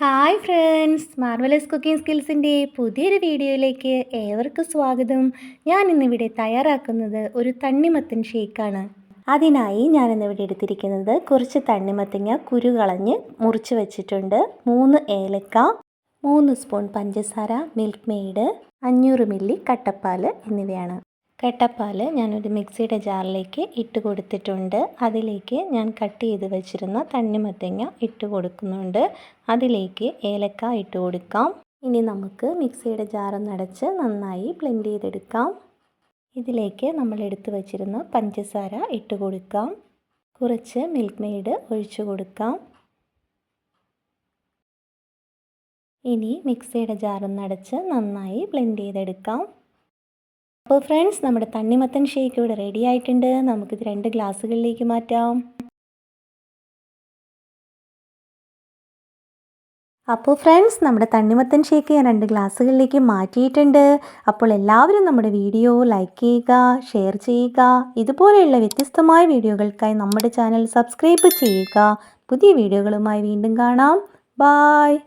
Hi friends marvellous cooking സ്കിൽസിന്റെ പുതിയൊരു വീഡിയോയിലേക്ക് ഏവർക്കും സ്വാഗതം. ഞാൻ ഇന്നിവിടെ തയ്യാറാക്കുന്നത് ഒരു തണ്ണിമത്തൻ ഷേക്കാണ്. അതിനായി ഞാൻ ഇന്നിവിടെ എടുത്തിരിക്കുന്നത് കുറച്ച് തണ്ണിമത്തങ്ങ കുരു കളഞ്ഞ് മുറിച്ച് വെച്ചിട്ടുണ്ട്. മൂന്ന് ഏലക്ക മൂന്ന് സ്പൂൺ പഞ്ചസാര മിൽക്ക് മെയ്ഡ് അഞ്ഞൂറ് മില്ലി കട്ടപ്പാൽ എന്നിവയാണ്. കട്ടപ്പാൽ ഞാനൊരു മിക്സിയുടെ ജാറിലേക്ക് ഇട്ട് കൊടുത്തിട്ടുണ്ട്. അതിലേക്ക് ഞാൻ കട്ട് ചെയ്ത് വെച്ചിരുന്ന തണ്ണിമത്തങ്ങ ഇട്ട് കൊടുക്കുന്നുണ്ട്. അതിലേക്ക് ഏലക്ക ഇട്ട് കൊടുക്കാം. ഇനി നമുക്ക് മിക്സിയുടെ ജാറൊന്നടച്ച് നന്നായി ബ്ലെൻഡ് ചെയ്തെടുക്കാം. ഇതിലേക്ക് നമ്മൾ എടുത്തു വച്ചിരുന്ന പഞ്ചസാര ഇട്ട് കൊടുക്കാം. കുറച്ച് മിൽക്ക് മെയ്ഡ് ഒഴിച്ചു കൊടുക്കാം. ഇനി മിക്സിയുടെ ജാറൊന്നടച്ച് നന്നായി ബ്ലെൻഡ് ചെയ്തെടുക്കാം. അപ്പോൾ ഫ്രണ്ട്സ് നമ്മുടെ തണ്ണിമത്തൻ ഷേക്ക് ഇവിടെ റെഡി ആയിട്ടുണ്ട്. നമുക്കിത് രണ്ട് ഗ്ലാസ്സുകളിലേക്ക് മാറ്റാം. അപ്പോൾ ഫ്രണ്ട്സ് നമ്മുടെ തണ്ണിമത്തൻ ഷേക്ക് ഞാൻ രണ്ട് ഗ്ലാസ്സുകളിലേക്ക് മാറ്റിയിട്ടുണ്ട്. അപ്പോൾ എല്ലാവരും നമ്മുടെ വീഡിയോ ലൈക്ക് ചെയ്യുക ഷെയർ ചെയ്യുക. ഇതുപോലെയുള്ള വ്യത്യസ്തമായ വീഡിയോകൾക്കായി നമ്മുടെ ചാനൽ സബ്സ്ക്രൈബ് ചെയ്യുക. പുതിയ വീഡിയോകളുമായി വീണ്ടും കാണാം. ബായ്